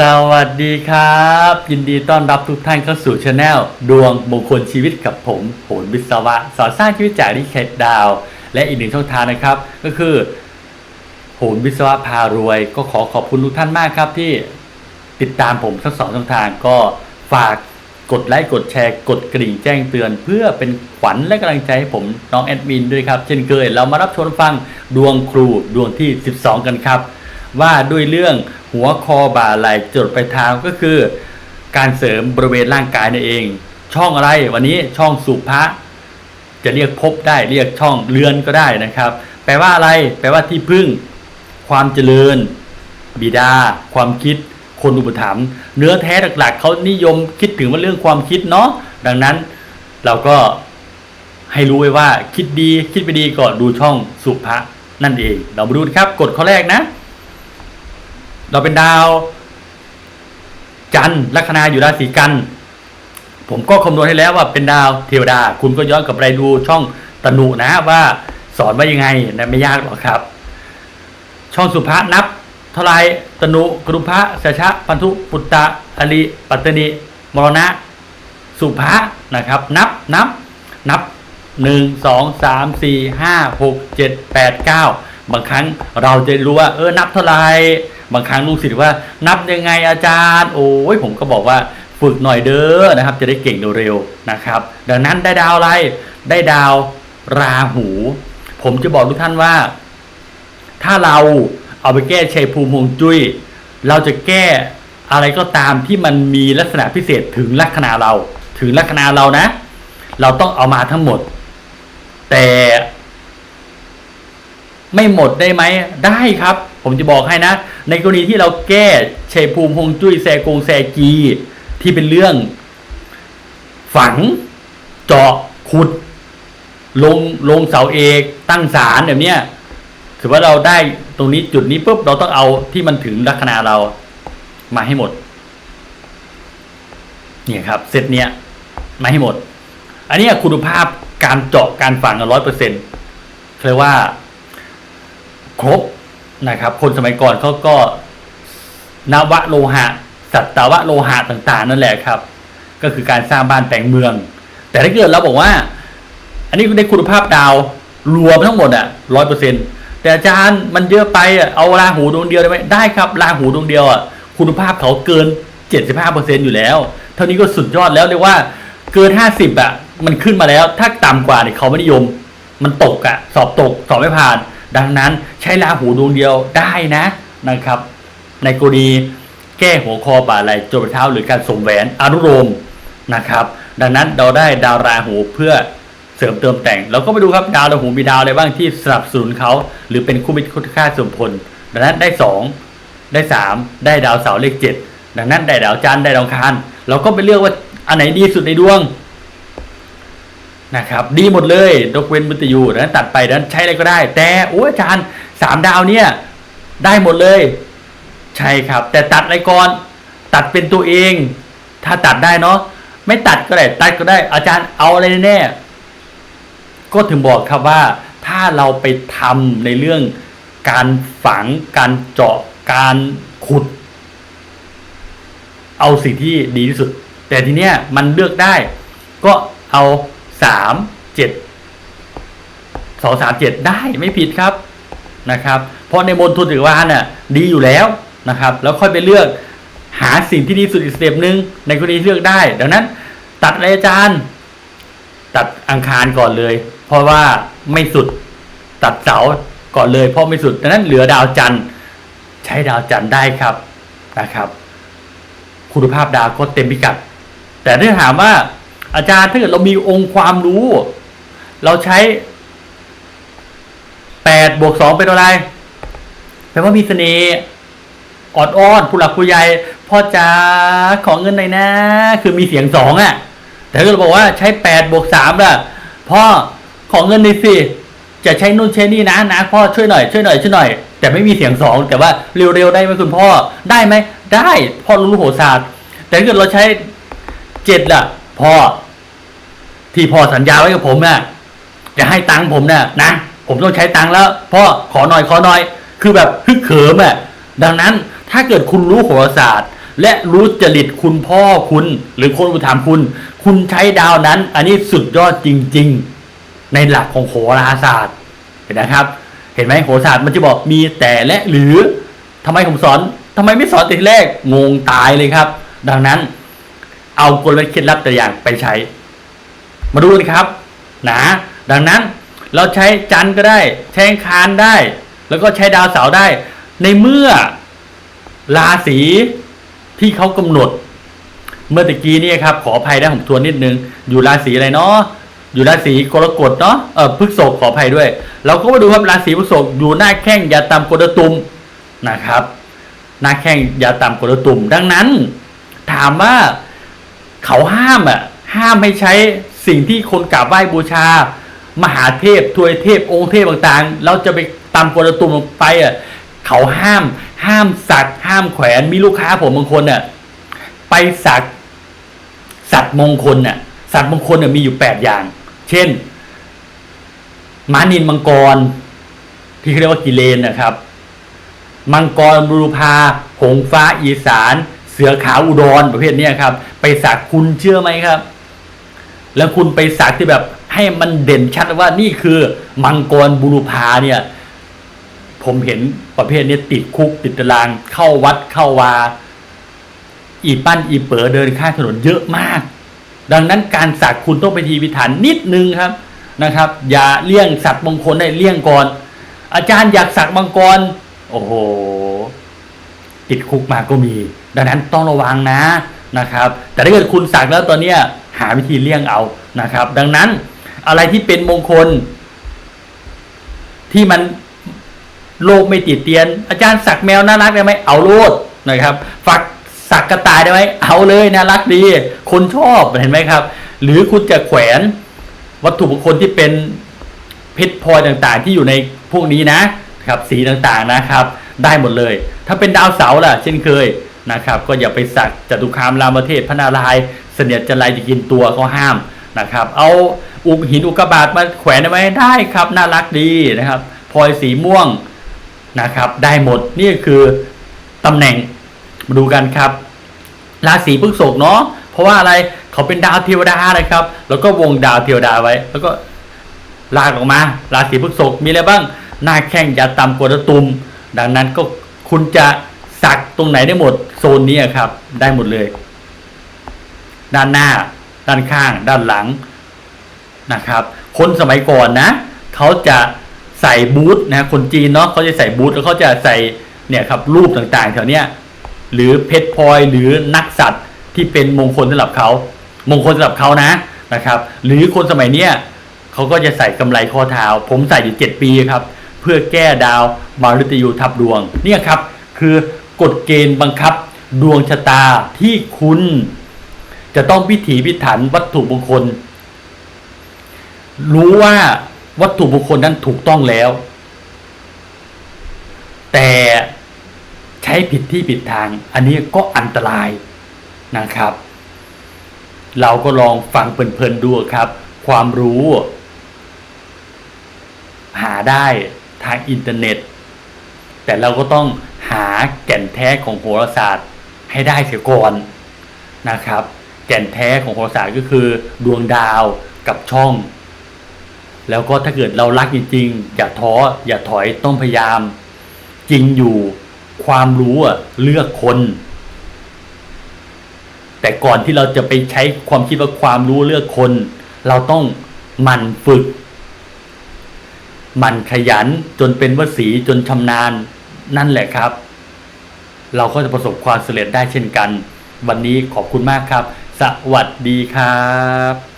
สวัสดีครับ ยินดีต้อนรับทุกท่านเข้าสู่ช anel ดวงมงคลชีวิตกับผมโหนวิศวะ สอนสร้างชีวิตจากนิเคตดาว และอีกหนึ่งช่องทางนะครับ ก็คือโหนวิศวะพารวย ก็ขอขอบคุณทุกท่านมากครับที่ติดตามผมทั้งสองช่องทางก็ฝากกดไลค์กดแชร์กดกระดิ่งแจ้งเตือน เพื่อเป็นขวัญและกำลังใจให้ผมน้องแอดมินด้วยครับเช่นเคยเรามารับชมฟังดวงครูดวงที่ 12 กันครับ ว่าด้วยเรื่องหัวคอบ่าไหล่จดไปลายเท้าก็คือ การเสริมบริเวณร่างกายนั่นเอง ช่องอะไรวันนี้ช่องสุภะจะเรียกภพได้เรียกช่องเรือนก็ได้นะครับ แปลว่าอะไร แปลว่าที่พึ่ง ความเจริญ บิดา ความคิด คนอุปถัมภ์เนื้อแท้หลักๆเขานิยมคิดถึงว่าเรื่องความคิดเนาะดังนั้นเราก็ให้รู้ไว้ว่าคิดดีคิดไปดีก็ดูช่องสุภะนั่นเอง เรามาดูนะครับกฎข้อแรกนะ เราเป็นดาว จันทร์ลัคนาอยู่ราศีกัน ผมก็คำนวณให้แล้วว่าเป็นดาวเทวดา คุณก็ย้อนกลับไปดูช่องตนุนะว่าสอนว่ายังไงนะไม่ยากหรอกครับ ช่องสุภานับเท่าไรตนุกรุภะสชะพันธุปุตตะอริปัตตนิมรณะ สุภะนะครับ นับนับนับหนึ่งสองสามสี่ห้าหกเจ็ดแปดเก้าบางครั้งเราจะรู้ว่าเออนับเท่าไร บางครั้งลูกศิษย์ว่า นับยังไงอาจารย์ โอ้ยผมก็บอกว่าฝึกหน่อยเด้อนะครับ จะได้เก่งเร็วๆนะครับ ดังนั้นได้ดาวอะไร ได้ดาวราหู ผมจะบอกทุกท่านว่า ถ้าเราเอาไปแก้ชัยภูมิฮวงจุ้ยเราจะแก้อะไรก็ตามที่มันมีลักษณะพิเศษถึงลัคนาเรา ถึงลัคนาเรานะ เราต้องเอามาทั้งหมด แต่ ไม่หมดได้ไหมได้ครับ ผมจะบอกให้นะ ในกรณีที่เราแก้เชยภูมิฮงจุ้ยแซกงแซกี ที่เป็นเรื่อง ฝัง เจาะขุด ลงลงเสาเอกตั้งศาลแบบเนี้ยถือว่าเราได้ตรงนี้จุดนี้ปุ๊บเราต้องเอาที่มันถึงลัคนาเรามาให้หมด เนี่ยครับเซตเนี้ยมาให้หมด อันนี้คุณภาพการเจาะการฝังร้อยเปอร์เซ็นต์เรียกว่า ครบ นะครับ คนสมัยก่อนเขาก็นวะโลหะ สัตวะโลหะต่างๆ นั่นแหละครับ ก็คือการสร้างบ้านแต่งเมือง แต่ถ้าเกิดเราบอกว่า อันนี้ได้คุณภาพดาวรวมทั้งหมดอะร้อยเปอร์เซ็นแต่อาจารย์มันเยอะไปอะเอาราหูดวงเดียวได้ไหมได้ครับราหูดวงเดียวอะคุณภาพเขาเกินเจ็ดสิบห้าเปอร์เซ็นอยู่แล้ว เท่านี้ก็สุดยอดแล้วเรียกว่าเกินห้าสิบอะมันขึ้นมาแล้ว ถ้าต่ำกว่าเนี่ยเขาไม่นิยม มันตกอะ สอบตกสอบไม่ผ่าน ดังนั้นใช้ราหูดวงเดียวได้นะนะครับ ในกรณีแก้หัวคอบ่าไหลจนเท้าหรือการสวมแหวนอนุโลมนะครับ ดังนั้นเราได้ดาวราหูเพื่อเสริมเติมแต่งเราก็ไปดูครับดาวราหูมีดาวอะไรบ้างที่สนับสนุนเขาหรือเป็นคู่มิตรคู่ค่าส่วนผลดังนั้นได้สองได้สามได้ดาวเสาร์เลขเจ็ดดังนั้นได้ดาวจันทร์ได้ดาวอังคารเราก็ไปเลือกว่าอันไหนดีสุดในดวง นะครับดีหมดเลยยกเว้นมุตยูนั้นตัดไปนั้นใช้อะไรก็ได้ แต่โอ้อาจารย์สามดาวเนี่ย ได้หมดเลย ใช่ครับ แต่ตัดอะไรก่อนตัดเป็นตัวเอง ถ้าตัดได้เนาะไม่ตัดก็ได้ตัดก็ได้ อาจารย์เอาอะไรแน่ก็ถึงบอกครับว่า ถ้าเราไปทำในเรื่องการฝังการเจาะการขุด เอาสิ่งที่ดีที่สุด แต่ทีเนี้ยมันเลือกได้ ก็เอา สามเจ็ดสองสามเจ็ดได้ไม่ผิดครับนะครับ เพราะในมณฑลถือว่าน่ะดีอยู่แล้วนะครับ แล้วค่อยไปเลือกหาสิ่งที่ดีสุดอีกสเต็ปหนึ่งในกรณีเลือกได้ ดังนั้น ตัดอะไรอาจารย์ ตัดอังคารก่อนเลย เพราะว่าไม่สุดตัดเสาก่อนเลย เพราะไม่สุดดังนั้นเหลือดาวจันทร์ใช้ดาวจันทร์ได้ครับนะครับ คุณภาพดาวก็เต็มพิกัด แต่ถ้าถามว่า อาจารย์ถ้าเกิดเรามีองค์ความรู้ เราใช้แปดบวกสองเป็นอะไรแปลว่ามีเสน่ห์ออดอ้อนผู้หลักผู้ใหญ่พ่อจ๋าขอเงินหน่อยนะ คือมีเสียงสองอะ่ะ แต่ถ้าเราบอกว่าใช้แปดบวกสามล่ะพ่อขอเงินหน่อยสิจะใช้นู่นใช้นี่นะนะพ่อช่วยหน่อยช่วยหน่อยช่วยหน่อย แต่ไม่มีเสียงสองแต่ว่าเร็วๆได้ไหมคุณพ่อได้ไหมได้พ่อรู้โหศาสตร์แต่ถ้าเกิดเราใช้เจ็ดล่ะ พ่อ ที่พ่อสัญญาไว้กับผมน่ะจะให้ตังค์ผมน่ะนะผมต้องใช้ตังค์แล้วพ่อขอหน่อยขอหน่อย คือแบบฮึกเขิมอะดังนั้นถ้าเกิดคุณรู้โหราศาสตร์ และรู้จริตคุณพ่อคุณ หรือคนอุปถัมภ์คุณ คุณใช้ดาวนั้น อันนี้สุดยอดจริง ๆ ในหลักของโหราศาสตร์เห็นนะครับ เห็นไหมโหราศาสตร์มันจะบอกมีแต่และหรือทำไมผมสอนทำไมไม่สอนแต่ทีแรกงงตายเลยครับ ดังนั้นเอากลยุทธ์เคล็ดลับแต่อย่างไปใช้ มาดูกันครับนะดังนั้นเราใช้จันทร์ก็ได้ ใช้คารได้ แล้วก็ใช้ดาวเสาร์ได้ ในเมื่อราศีที่เขากำหนด เมื่อตะกี้นี่ครับ ขออภัยนะผมทวนนิดนึง อยู่ราศีอะไรเนาะอยู่ราศีกรกฎเนาะเออพฤษภขออภัยด้วย เราก็มาดูครับราศีพฤษภอยู่หน้าแข้งอย่าต่ำกว่าตุมนะครับ หน้าแข้งอย่าต่ำกว่าตุ่มดังนั้น ถามว่าเขาห้ามอะห้ามให้ใช้ สิ่งที่คนกราบไหว้บูชา มหาเทพทวยเทพองค์เทพต่างๆ เราจะไปตำกระตุ่มลงไปอะเขาห้ามห้ามสักห้ามแขวนมีลูกค้าผมบางคนอะไปสักสัตว์มงคลน่ะสัตว์มงคลเน่ยมีอยู่แปดอย่าง เช่นม้านินมังกร ที่เขาเรียกว่ากิเลนนะครับ มังกรบูพาหงส์ฟ้าอีสาน เสือขาวอุดรประเภทนี้ครับ ไปสักคุณเชื่อไหมครับ แล้วคุณไปสักที่แบบให้มันเด่นชัดว่านี่คือมังกรบุรุพาเนี่ย ผมเห็นประเภทนี้ติดคุกติดตาราง เข้าวัดเข้าวา อีปั้นอีเป๋อเดินข้างถนนเยอะมาก ดังนั้นการสักคุณต้องไปทีพิถันนิดนึงครับนะครับ อย่าเลี่ยงสักมงคลได้เลี่ยงก่อน อาจารย์อยากสักมังกร โอ้โหติดคุกมาก็มี ดังนั้นต้องระวังนะนะครับ แต่ถ้าเกิดคุณสักแล้วตอนเนี้ยาวิธีเลี่ยงเอานะครับ ดังนั้นอะไรที่เป็นมงคล ที่มันโลกไม่ติดเตียน อาจารย์สักแมวน่ารักได้ไหมเอาโลดนะครับฝักสักกระต่ายได้ไหมเอาเลยน่ารักดี คนชอบเห็นไหมครับ หรือคุณจะแขวนวัตถุมงคลที่เป็นเพชรพลอยต่างๆ ที่อยู่ในพวกนี้นะครับ สีต่างๆนะครับ ได้หมดเลย ถ้าเป็นดาวเสาร์ล่ะ เช่นเคย นะครับ ก็อย่าไปสักจตุคามรามเทพพระนารายณ์เสนียดจันไรจะกินตัวเขาห้ามนะครับ เอาอุกหินอุกบาตมาแขวนได้ไหมได้ครับ น่ารักดีนะครับพลอยสีม่วงนะครับ ได้หมดนี่คือตำแหน่งมาดูกันครับ ราศีพฤษภเนาะเพราะว่าอะไรเขาเป็นดาวเทวดานะครับ แล้วก็วงดาวเทวดาไว้ แล้วก็ลากออกมา ราศีพฤษภมีอะไรบ้าง หน้าแข้งยาต่ำกว่าตะตุมดังนั้นก็คุณจะ สักตรงไหนได้หมดโซนนี้ครับ ได้หมดเลย ด้านหน้า ด้านข้าง ด้านหลังนะครับ คนสมัยก่อนนะเขาจะใส่บูทนะคนจีนเนาะเขาจะใส่บูทแล้วเขาจะใส่เนี่ยครับรูปต่างๆแถวเนี้ยหรือเพชรพลอยหรือนักสัตว์ที่เป็นมงคลสำหรับเขา มงคลสำหรับเขานะนะครับ หรือคนสมัยเนี้ยเขาก็จะใส่กำไรข้อเท้า ผมใส่อยู่เจ็ดปีครับ เพื่อแก้ดาวมารุตยูทับดวง เนี่ยครับ คือ กฎเกณฑ์บังคับ ดวงชะตาที่คุณ จะต้องพิถีพิถันวัตถุมงคล รู้ว่าวัตถุมงคลนั้นถูกต้องแล้ว แต่ใช้ผิดที่ผิดทาง อันนี้ก็อันตรายนะครับ เราก็ลองฟังเพลินๆดูครับ ความรู้ หาได้ทางอินเทอร์เน็ต แต่เราก็ต้อง หาแก่นแท้ของโหราศาสตร์ให้ได้เสียก่อนนะครับ แก่นแท้ของโหราศาสตร์ก็คือดวงดาวกับช่อง แล้วก็ถ้าเกิดเรารักจริงๆอย่าท้ออย่าถอยต้องพยายาม จริงอยู่ความรู้อะเลือกคน แต่ก่อนที่เราจะไปใช้ความคิดว่าความรู้เลือกคน เราต้องหมั่นฝึกหมั่นขยันจนเป็นวสีจนชำนาญ นั่นแหละครับ เราก็จะประสบความสำเร็จได้เช่นกัน วันนี้ขอบคุณมากครับ สวัสดีครับ